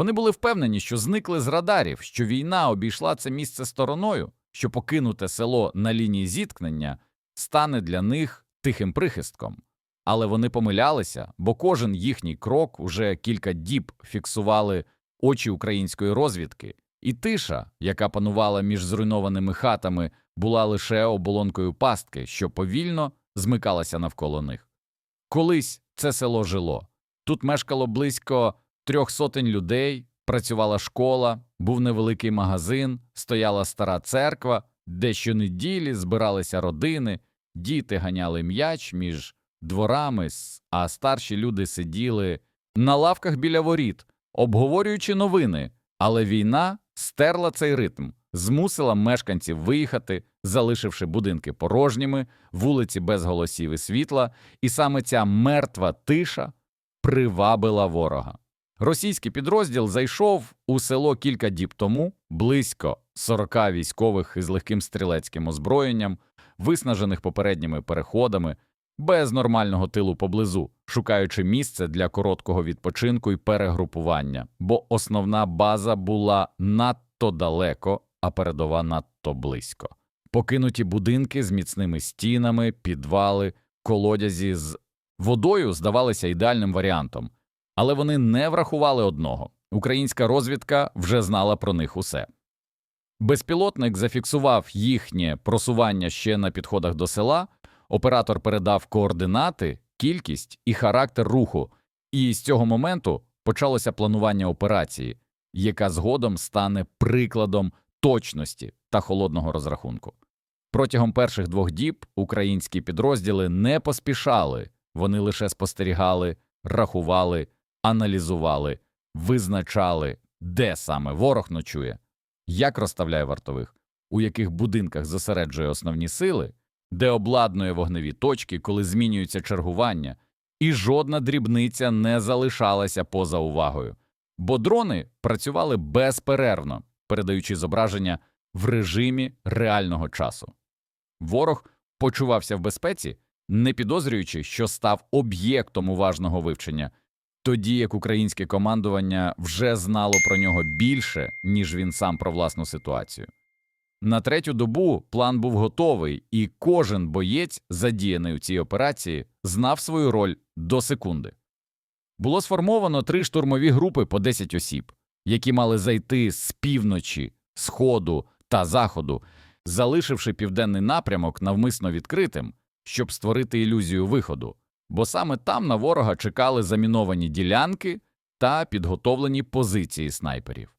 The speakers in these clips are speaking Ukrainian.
Вони були впевнені, що зникли з радарів, що війна обійшла це місце стороною, що покинуте село на лінії зіткнення стане для них тихим прихистком. Але вони помилялися, бо кожен їхній крок уже кілька діб фіксували очі української розвідки, і тиша, яка панувала між зруйнованими хатами, була лише оболонкою пастки, що повільно змикалася навколо них. Колись це село жило. Тут мешкало близько трьох сотень людей, працювала школа, був невеликий магазин, стояла стара церква, де щонеділі збиралися родини, діти ганяли м'яч між дворами, а старші люди сиділи на лавках біля воріт, обговорюючи новини, але війна стерла цей ритм, змусила мешканців виїхати, залишивши будинки порожніми, вулиці без голосів і світла, і саме ця мертва тиша привабила ворога. Російський підрозділ зайшов у село кілька діб тому, близько 40 військових із легким стрілецьким озброєнням, виснажених попередніми переходами, без нормального тилу поблизу, шукаючи місце для короткого відпочинку і перегрупування, бо основна база була надто далеко, а передова надто близько. Покинуті будинки з міцними стінами, підвали, колодязі з водою здавалися ідеальним варіантом, але вони не врахували одного українська розвідка вже знала про них усе. Безпілотник зафіксував їхнє просування ще на підходах до села, оператор передав координати, кількість і характер руху, і з цього моменту почалося планування операції, яка згодом стане прикладом точності та холодного розрахунку. Протягом перших двох діб українські підрозділи не поспішали, вони лише спостерігали, рахували, аналізували, визначали, де саме ворог ночує, як розставляє вартових, у яких будинках зосереджує основні сили, де обладнує вогневі точки, коли змінюється чергування, і жодна дрібниця не залишалася поза увагою, бо дрони працювали безперервно, передаючи зображення в режимі реального часу. Ворог почувався в безпеці, не підозрюючи, що став об'єктом уважного вивчення, тоді як українське командування вже знало про нього більше, ніж він сам про власну ситуацію. На третю добу план був готовий, і кожен боєць, задіяний у цій операції, знав свою роль до секунди. Було сформовано три штурмові групи по 10 осіб, які мали зайти з півночі, сходу та заходу, залишивши південний напрямок навмисно відкритим, щоб створити ілюзію виходу, бо саме там на ворога чекали заміновані ділянки та підготовлені позиції снайперів.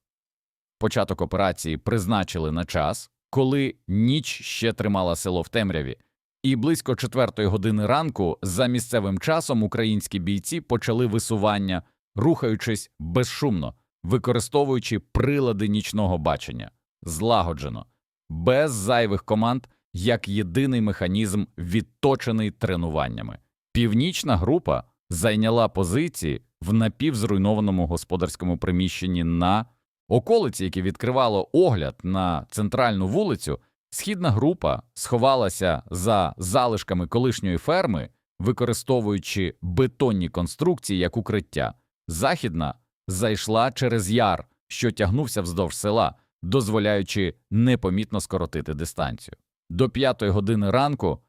Початок операції призначили на час, коли ніч ще тримала село в темряві, і близько четвертої години ранку за місцевим часом українські бійці почали висування, рухаючись безшумно, використовуючи прилади нічного бачення, злагоджено, без зайвих команд, як єдиний механізм, відточений тренуваннями. Північна група зайняла позиції в напівзруйнованому господарському приміщенні на околиці, яке відкривало огляд на центральну вулицю. Східна група сховалася за залишками колишньої ферми, використовуючи бетонні конструкції як укриття. Західна зайшла через яр, що тягнувся вздовж села, дозволяючи непомітно скоротити дистанцію. До п'ятої години ранку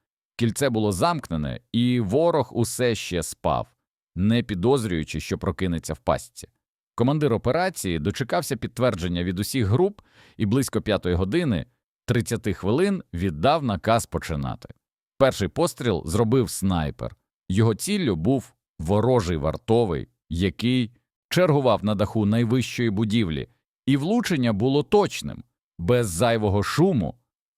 кільце було замкнене, і ворог усе ще спав, не підозрюючи, що прокинеться в пастці. Командир операції дочекався підтвердження від усіх груп і близько п'ятої години 30 хвилин віддав наказ починати. Перший постріл зробив снайпер. Його ціллю був ворожий вартовий, який чергував на даху найвищої будівлі, і влучення було точним, без зайвого шуму,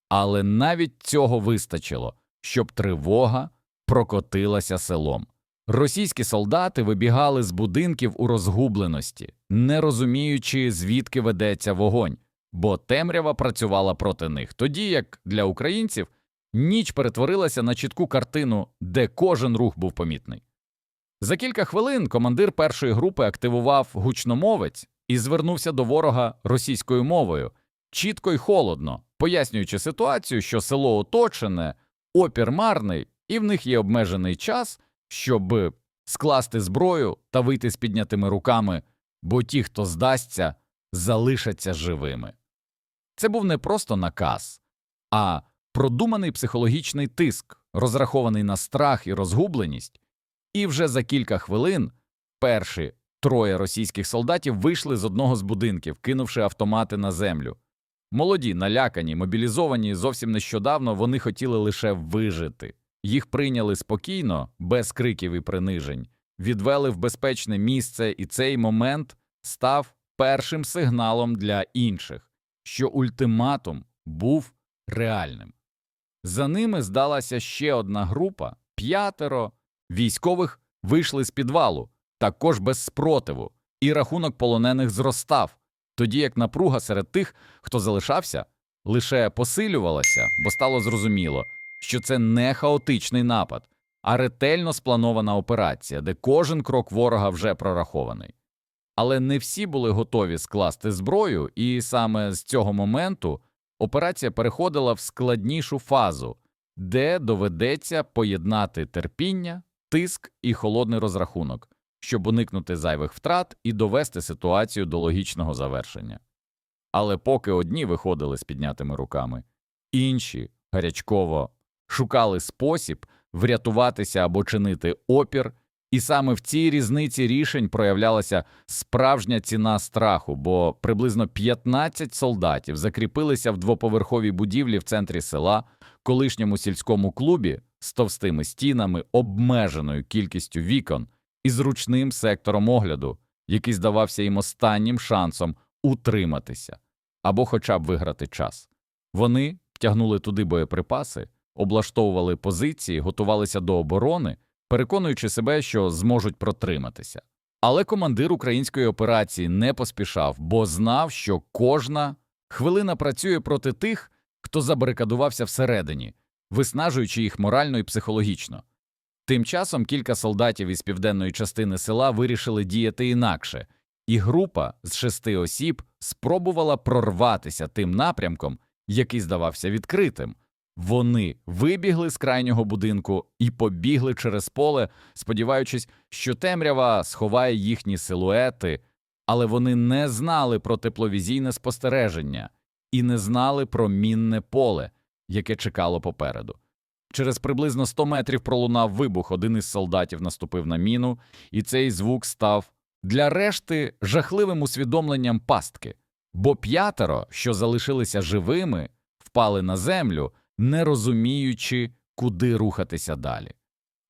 але навіть цього вистачило, щоб тривога прокотилася селом. Російські солдати вибігали з будинків у розгубленості, не розуміючи, звідки ведеться вогонь, бо темрява працювала проти них, тоді як для українців ніч перетворилася на чітку картину, де кожен рух був помітний. За кілька хвилин командир першої групи активував гучномовець і звернувся до ворога російською мовою, чітко й холодно, пояснюючи ситуацію, що село оточене, опір марний, і в них є обмежений час, щоб скласти зброю та вийти з піднятими руками, бо ті, хто здасться, залишаться живими. Це був не просто наказ, а продуманий психологічний тиск, розрахований на страх і розгубленість, і вже за кілька хвилин перші троє російських солдатів вийшли з одного з будинків, кинувши автомати на землю. Молоді, налякані, мобілізовані зовсім нещодавно вони хотіли лише вижити. Їх прийняли спокійно, без криків і принижень, відвели в безпечне місце, і цей момент став першим сигналом для інших, що ультиматум був реальним. За ними здалася ще одна група п'ятеро військових вийшли з підвалу, також без спротиву, і рахунок полонених зростав, тоді як напруга серед тих, хто залишався, лише посилювалася, бо стало зрозуміло, що це не хаотичний напад, а ретельно спланована операція, де кожен крок ворога вже прорахований. Але не всі були готові скласти зброю, і саме з цього моменту операція переходила в складнішу фазу, де доведеться поєднати терпіння, тиск і холодний розрахунок, щоб уникнути зайвих втрат і довести ситуацію до логічного завершення. Але поки одні виходили з піднятими руками, інші гарячково шукали спосіб врятуватися або чинити опір, і саме в цій різниці рішень проявлялася справжня ціна страху, бо приблизно 15 солдатів закріпилися в двоповерховій будівлі в центрі села, колишньому сільському клубі з товстими стінами, обмеженою кількістю вікон і зручним сектором огляду, який здавався їм останнім шансом утриматися або хоча б виграти час. Вони тягнули туди боєприпаси, облаштовували позиції, готувалися до оборони, переконуючи себе, що зможуть протриматися. Але командир української операції не поспішав, бо знав, що кожна хвилина працює проти тих, хто забарикадувався всередині, виснажуючи їх морально і психологічно. Тим часом кілька солдатів із південної частини села вирішили діяти інакше, і група з шести осіб спробувала прорватися тим напрямком, який здавався відкритим. Вони вибігли з крайнього будинку і побігли через поле, сподіваючись, що темрява сховає їхні силуети, але вони не знали про тепловізійне спостереження і не знали про мінне поле, яке чекало попереду. Через приблизно 100 метрів пролунав вибух, один із солдатів наступив на міну, і цей звук став для решти жахливим усвідомленням пастки, бо п'ятеро, що залишилися живими, впали на землю, не розуміючи, куди рухатися далі,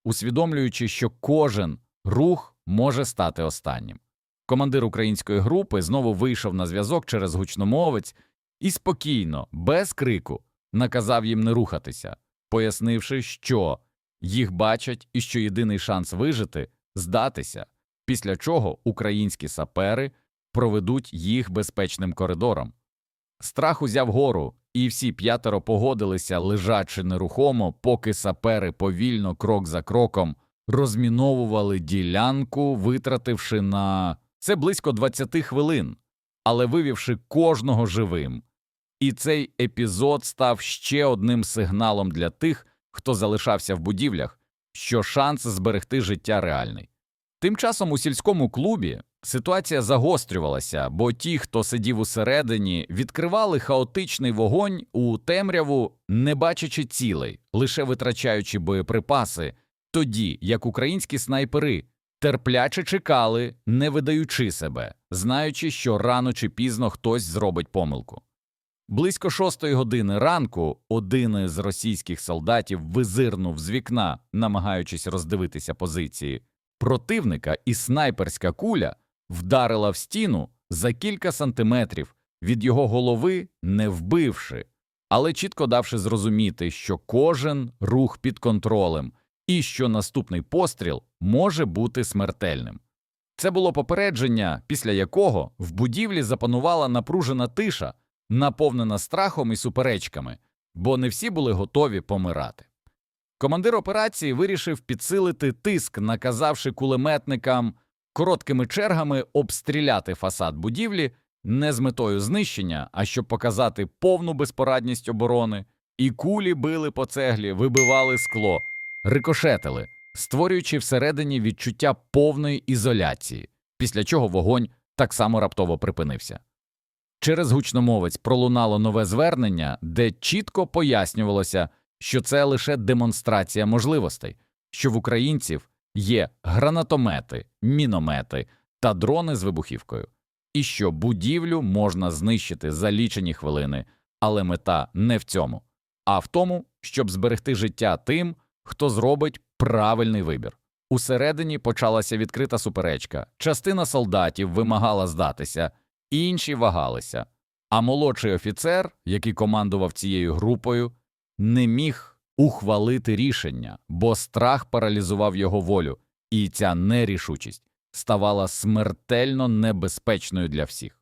усвідомлюючи, що кожен рух може стати останнім. Командир української групи знову вийшов на зв'язок через гучномовець і спокійно, без крику, наказав їм не рухатися, пояснивши, що їх бачать і що єдиний шанс вижити здатися, після чого українські сапери проведуть їх безпечним коридором. Страх узяв гору, і всі п'ятеро погодилися, лежачи нерухомо, поки сапери повільно, крок за кроком, розміновували ділянку, витративши на це близько 20 хвилин, але вивівши кожного живим. І цей епізод став ще одним сигналом для тих, хто залишався в будівлях, що шанс зберегти життя реальний. Тим часом у сільському клубі ситуація загострювалася, бо ті, хто сидів усередині, відкривали хаотичний вогонь у темряву, не бачачи цілей, лише витрачаючи боєприпаси, тоді як українські снайпери терпляче чекали, не видаючи себе, знаючи, що рано чи пізно хтось зробить помилку. Близько шостої години ранку один із російських солдатів визирнув з вікна, намагаючись роздивитися позиції противника, і снайперська куля вдарила в стіну за кілька сантиметрів від його голови, не вбивши, але чітко давши зрозуміти, що кожен рух під контролем і що наступний постріл може бути смертельним. Це було попередження, після якого в будівлі запанувала напружена тиша, наповнена страхом і суперечками, бо не всі були готові помирати. Командир операції вирішив підсилити тиск, наказавши кулеметникам короткими чергами обстріляти фасад будівлі не з метою знищення, а щоб показати повну безпорадність оборони, і кулі били по цеглі, вибивали скло, рикошетили, створюючи всередині відчуття повної ізоляції, після чого вогонь так само раптово припинився. Через гучномовець пролунало нове звернення, де чітко пояснювалося, що це лише демонстрація можливостей, що в українців є гранатомети, міномети та дрони з вибухівкою, і що будівлю можна знищити за лічені хвилини, але мета не в цьому, а в тому, щоб зберегти життя тим, хто зробить правильний вибір. Усередині почалася відкрита суперечка. Частина солдатів вимагала здатися, інші вагалися. А молодший офіцер, який командував цією групою, не міг ухвалити рішення, бо страх паралізував його волю, і ця нерішучість ставала смертельно небезпечною для всіх.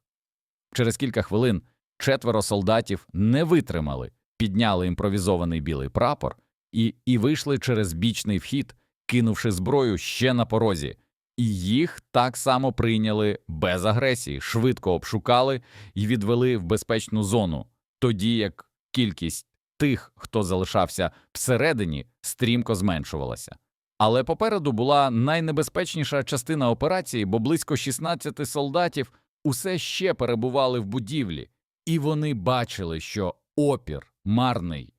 Через кілька хвилин четверо солдатів не витримали, підняли імпровізований білий прапор і, і вийшли через бічний вхід, кинувши зброю ще на порозі. І їх так само прийняли без агресії, швидко обшукали і відвели в безпечну зону, тоді як кількість тих, хто залишався всередині, стрімко зменшувалася. Але попереду була найнебезпечніша частина операції, бо близько 16 солдатів усе ще перебували в будівлі, і вони бачили, що опір марний.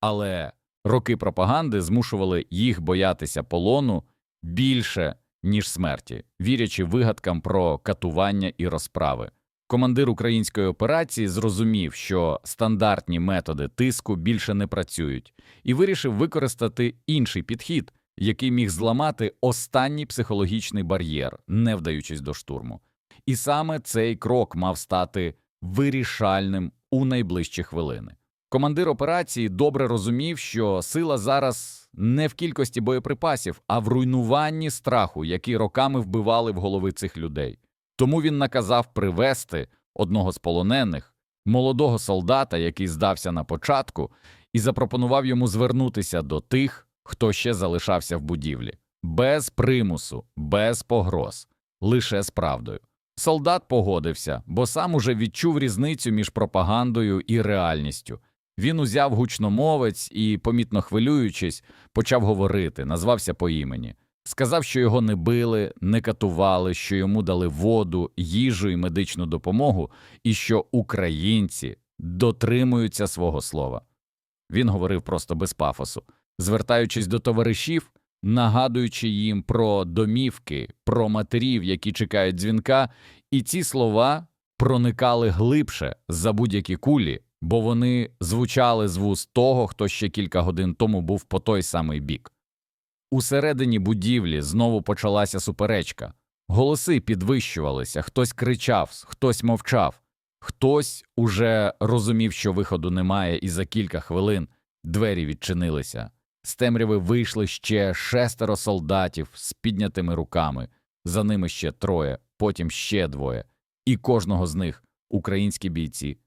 Але роки пропаганди змушували їх боятися полону більше, ніж смерті, вірячи вигадкам про катування і розправи. Командир української операції зрозумів, що стандартні методи тиску більше не працюють, і вирішив використати інший підхід, який міг зламати останній психологічний бар'єр, не вдаючись до штурму. І саме цей крок мав стати вирішальним у найближчі хвилини. Командир операції добре розумів, що сила зараз не в кількості боєприпасів, а в руйнуванні страху, які роками вбивали в голови цих людей. Тому він наказав привести одного з полонених, молодого солдата, який здався на початку, і запропонував йому звернутися до тих, хто ще залишався в будівлі, без примусу, без погроз, лише з правдою. Солдат погодився, бо сам уже відчув різницю між пропагандою і реальністю. Він узяв гучномовець і, помітно хвилюючись, почав говорити, назвався по імені. Сказав, що його не били, не катували, що йому дали воду, їжу і медичну допомогу, і що українці дотримуються свого слова. Він говорив просто без пафосу, звертаючись до товаришів, нагадуючи їм про домівки, про матерів, які чекають дзвінка, і ці слова проникали глибше за будь-які кулі, бо вони звучали з вуст того, хто ще кілька годин тому був по той самий бік. Усередині будівлі знову почалася суперечка. Голоси підвищувалися, хтось кричав, хтось мовчав, хтось уже розумів, що виходу немає, і за кілька хвилин двері відчинилися. З темряви вийшли ще шестеро солдатів з піднятими руками, за ними ще троє, потім ще двоє, і кожного з них українські бійці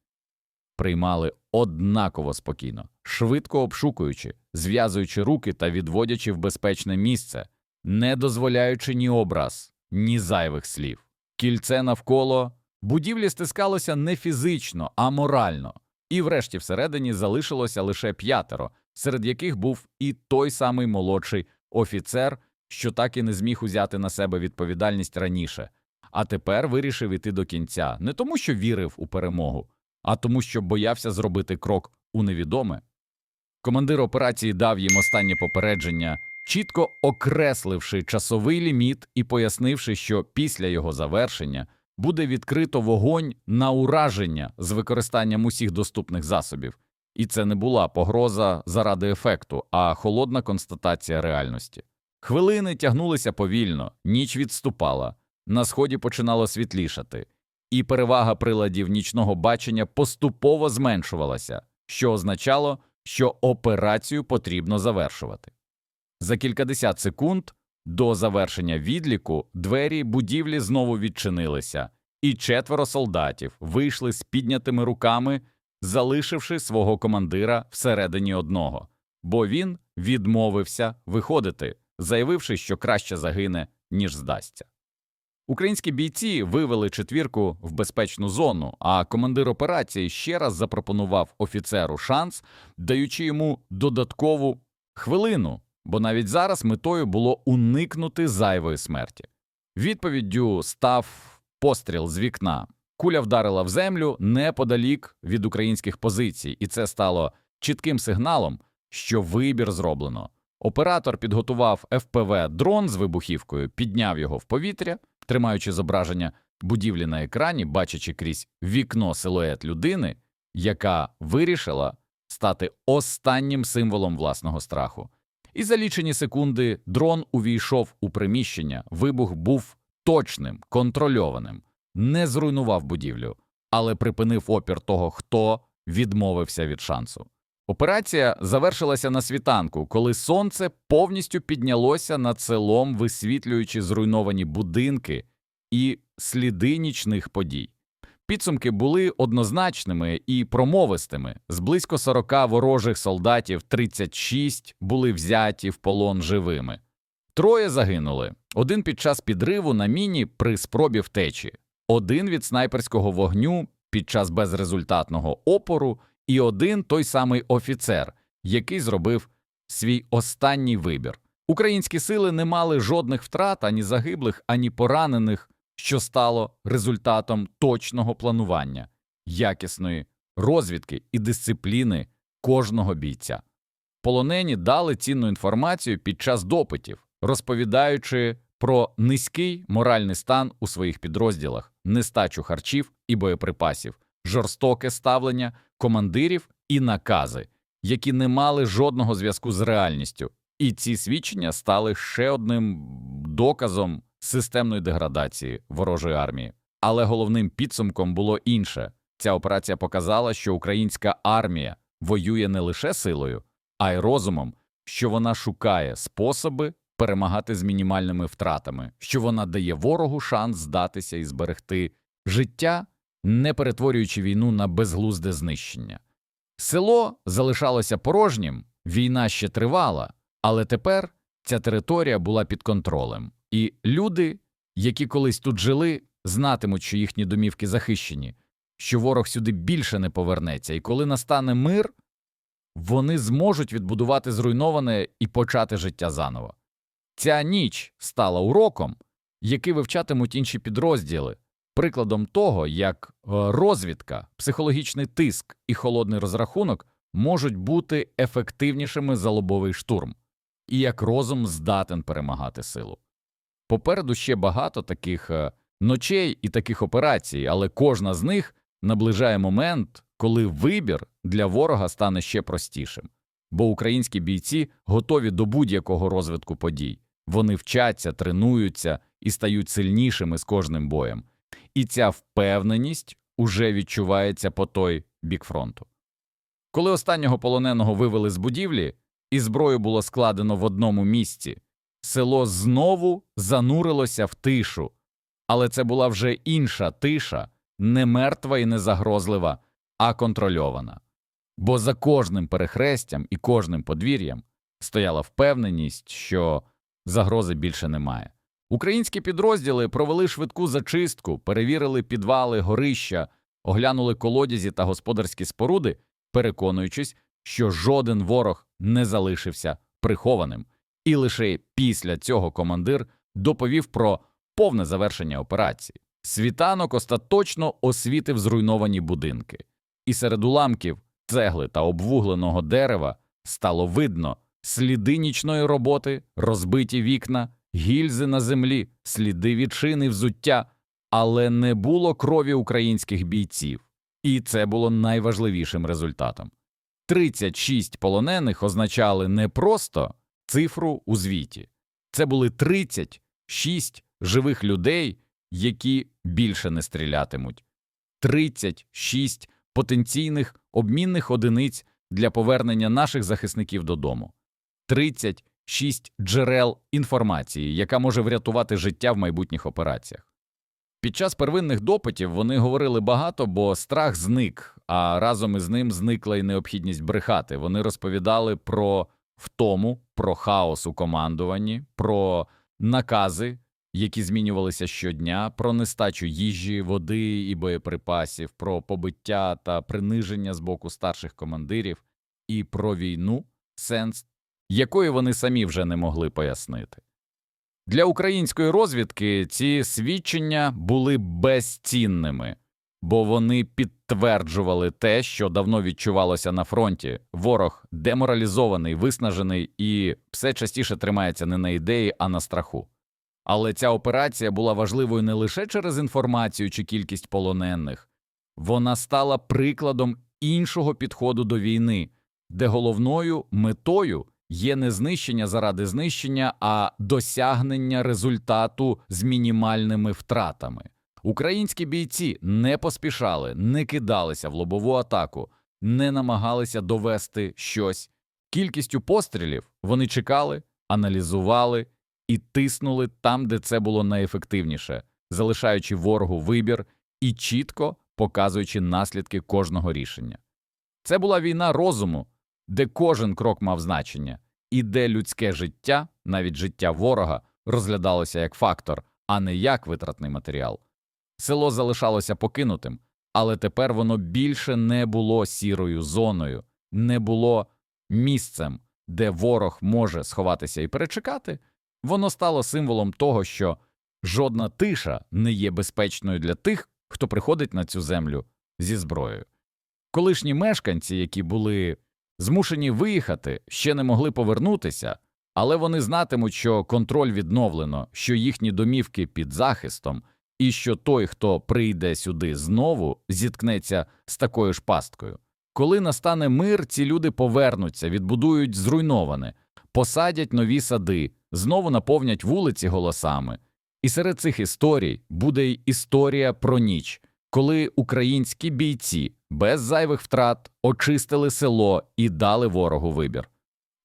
приймали однаково спокійно, швидко обшукуючи, зв'язуючи руки та відводячи в безпечне місце, не дозволяючи ні образ, ні зайвих слів. Кільце навколо будівлі стискалося не фізично, а морально, і врешті всередині залишилося лише п'ятеро, серед яких був і той самий молодший офіцер, що так і не зміг узяти на себе відповідальність раніше, а тепер вирішив іти до кінця, не тому, що вірив у перемогу, а тому, що боявся зробити крок у невідоме. Командир операції дав їм останнє попередження, чітко окресливши часовий ліміт і пояснивши, що після його завершення буде відкрито вогонь на ураження з використанням усіх доступних засобів. І це не була погроза заради ефекту, а холодна констатація реальності. Хвилини тягнулися повільно, ніч відступала, на сході починало світлішати, і перевага приладів нічного бачення поступово зменшувалася, що означало, що операцію потрібно завершувати. За кількадесят секунд до завершення відліку двері будівлі знову відчинилися, і четверо солдатів вийшли з піднятими руками, залишивши свого командира всередині одного, бо він відмовився виходити, заявивши, що краще загине, ніж здасться. Українські бійці вивели четвірку в безпечну зону, а командир операції ще раз запропонував офіцеру шанс, даючи йому додаткову хвилину, бо навіть зараз метою було уникнути зайвої смерті. Відповіддю став постріл з вікна. Куля вдарила в землю неподалік від українських позицій, і це стало чітким сигналом, що вибір зроблено. Оператор підготував ФПВ дрон з вибухівкою, підняв його в повітря, тримаючи зображення будівлі на екрані, бачачи крізь вікно силует людини, яка вирішила стати останнім символом власного страху. І за лічені секунди дрон увійшов у приміщення. Вибух був точним, контрольованим, не зруйнував будівлю, але припинив опір того, хто відмовився від шансу. Операція завершилася на світанку, коли сонце повністю піднялося над селом, висвітлюючи зруйновані будинки і сліди нічних подій. Підсумки були однозначними і промовистими. З близько 40 ворожих солдатів 36 були взяті в полон живими. Троє загинули: один під час підриву на міні при спробі втечі, один від снайперського вогню під час безрезультатного опору, і один той самий офіцер, який зробив свій останній вибір. Українські сили не мали жодних втрат ані загиблих, ані поранених, що стало результатом точного планування, якісної розвідки і дисципліни кожного бійця. Полонені дали цінну інформацію під час допитів, розповідаючи про низький моральний стан у своїх підрозділах, нестачу харчів і боєприпасів, жорстоке ставлення командирів і накази, які не мали жодного зв'язку з реальністю. І ці свідчення стали ще одним доказом системної деградації ворожої армії. Але головним підсумком було інше. Ця операція показала, що українська армія воює не лише силою, а й розумом, що вона шукає способи перемагати з мінімальними втратами, що вона дає ворогу шанс здатися і зберегти життя, не перетворюючи війну на безглузде знищення. Село залишалося порожнім, війна ще тривала, але тепер ця територія була під контролем, і люди, які колись тут жили, знатимуть, що їхні домівки захищені, що ворог сюди більше не повернеться, і коли настане мир, вони зможуть відбудувати зруйноване і почати життя заново. Ця ніч стала уроком, який вивчатимуть інші підрозділи, прикладом того, як е, розвідка, психологічний тиск і холодний розрахунок можуть бути ефективнішими за лобовий штурм, і як розум здатен перемагати силу. Попереду ще багато таких е, ночей і таких операцій, але кожна з них наближає момент, коли вибір для ворога стане ще простішим, бо українські бійці готові до будь-якого розвитку подій. Вони вчаться, тренуються і стають сильнішими з кожним боєм. І ця впевненість уже відчувається по той бік фронту. Коли останнього полоненого вивели з будівлі, і зброю було складено в одному місці, село знову занурилося в тишу, але це була вже інша тиша, не мертва і не загрозлива, а контрольована. Бо за кожним перехрестям і кожним подвір'ям стояла впевненість, що загрози більше немає. Українські підрозділи провели швидку зачистку, перевірили підвали, горища, оглянули колодязі та господарські споруди, переконуючись, що жоден ворог не залишився прихованим, і лише після цього командир доповів про повне завершення операції. Світанок остаточно освітив зруйновані будинки, і серед уламків цегли та обвугленого дерева стало видно сліди нічної роботи, розбиті вікна, гільзи на землі, сліди від шини взуття, але не було крові українських бійців, і це було найважливішим результатом. 36 полонених означали не просто цифру у звіті, це були 36 живих людей, які більше не стрілятимуть, 36 потенційних обмінних одиниць для повернення наших захисників додому, 36 джерел інформації, яка може врятувати життя в майбутніх операціях. Під час первинних допитів вони говорили багато, бо страх зник, а разом із ним зникла й необхідність брехати. Вони розповідали про втому, про хаос у командуванні, про накази, які змінювалися щодня, про нестачу їжі, води і боєприпасів, про побиття та приниження з боку старших командирів, і про війну, сенс якої вони самі вже не могли пояснити. Для української розвідки ці свідчення були безцінними, бо вони підтверджували те, що давно відчувалося на фронті. Ворог деморалізований, виснажений і все частіше тримається не на ідеї, а на страху. Але ця операція була важливою не лише через інформацію чи кількість полонених, вона стала прикладом іншого підходу до війни, де головною метою є не знищення заради знищення, а досягнення результату з мінімальними втратами. Українські бійці не поспішали, не кидалися в лобову атаку, не намагалися довести щось. Кількістю пострілів вони чекали, аналізували і тиснули там, де це було найефективніше, залишаючи ворогу вибір і чітко показуючи наслідки кожного рішення. Це була війна розуму, де кожен крок мав значення, і де людське життя, навіть життя ворога, розглядалося як фактор, а не як витратний матеріал. Село залишалося покинутим, але тепер воно більше не було сірою зоною, не було місцем, де ворог може сховатися і перечекати. Воно стало символом того, що жодна тиша не є безпечною для тих, хто приходить на цю землю зі зброєю. Колишні мешканці, які були змушені виїхати, ще не могли повернутися, але вони знатимуть, що контроль відновлено, що їхні домівки під захистом, і що той, хто прийде сюди знову, зіткнеться з такою ж пасткою. Коли настане мир, ці люди повернуться, відбудують зруйноване, посадять нові сади, знову наповнять вулиці голосами. І серед цих історій буде й історія про ніч, коли українські бійці без зайвих втрат очистили село і дали ворогу вибір.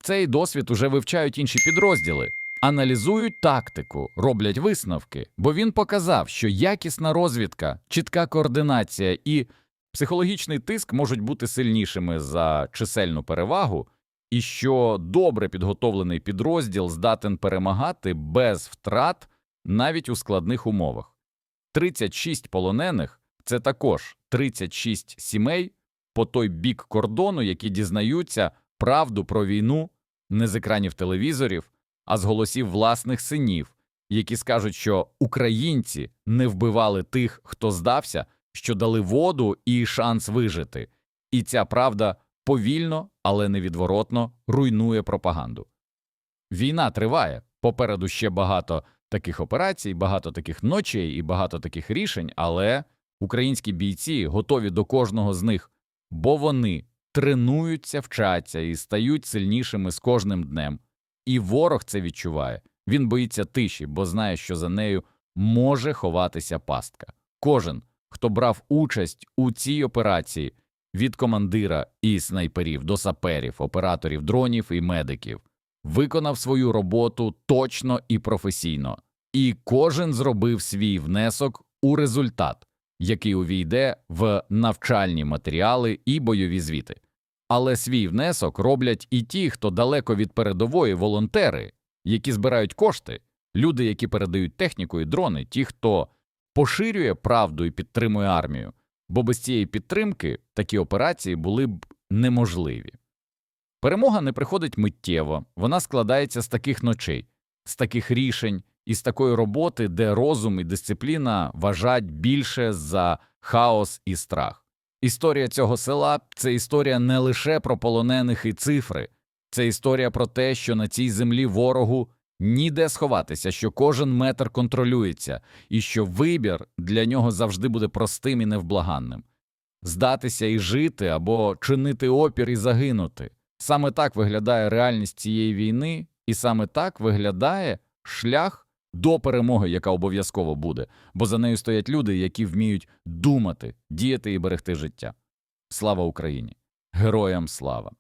Цей досвід уже вивчають інші підрозділи, аналізують тактику, роблять висновки, бо він показав, що якісна розвідка, чітка координація і психологічний тиск можуть бути сильнішими за чисельну перевагу, і що добре підготовлений підрозділ здатен перемагати без втрат навіть у складних умовах. 36 полонених це також 36 сімей по той бік кордону, які дізнаються правду про війну не з екранів телевізорів, а з голосів власних синів, які скажуть, що українці не вбивали тих, хто здався, що дали воду і шанс вижити. І ця правда повільно, але невідворотно руйнує пропаганду. Війна триває, попереду ще багато таких операцій, багато таких ночей і багато таких рішень, але українські бійці готові до кожного з них, бо вони тренуються, вчаться і стають сильнішими з кожним днем. І ворог це відчуває. Він боїться тиші, бо знає, що за нею може ховатися пастка. Кожен, хто брав участь у цій операції від командира і снайперів до саперів, операторів дронів і медиків, виконав свою роботу точно і професійно, і кожен зробив свій внесок у результат, який увійде в навчальні матеріали і бойові звіти. Але свій внесок роблять і ті, хто далеко від передової волонтери, які збирають кошти, люди, які передають техніку і дрони, ті, хто поширює правду і підтримує армію, бо без цієї підтримки такі операції були б неможливі. Перемога не приходить миттєво, вона складається з таких ночей, з таких рішень і з такої роботи, де розум і дисципліна важать більше за хаос і страх. Історія цього села це історія не лише про полонених і цифри, це історія про те, що на цій землі ворогу ніде сховатися, що кожен метр контролюється, і що вибір для нього завжди буде простим і невблаганним здатися і жити або чинити опір і загинути. Саме так виглядає реальність цієї війни, і саме так виглядає шлях до перемоги, яка обов'язково буде, бо за нею стоять люди, які вміють думати, діяти і берегти життя. Слава Україні! Героям слава!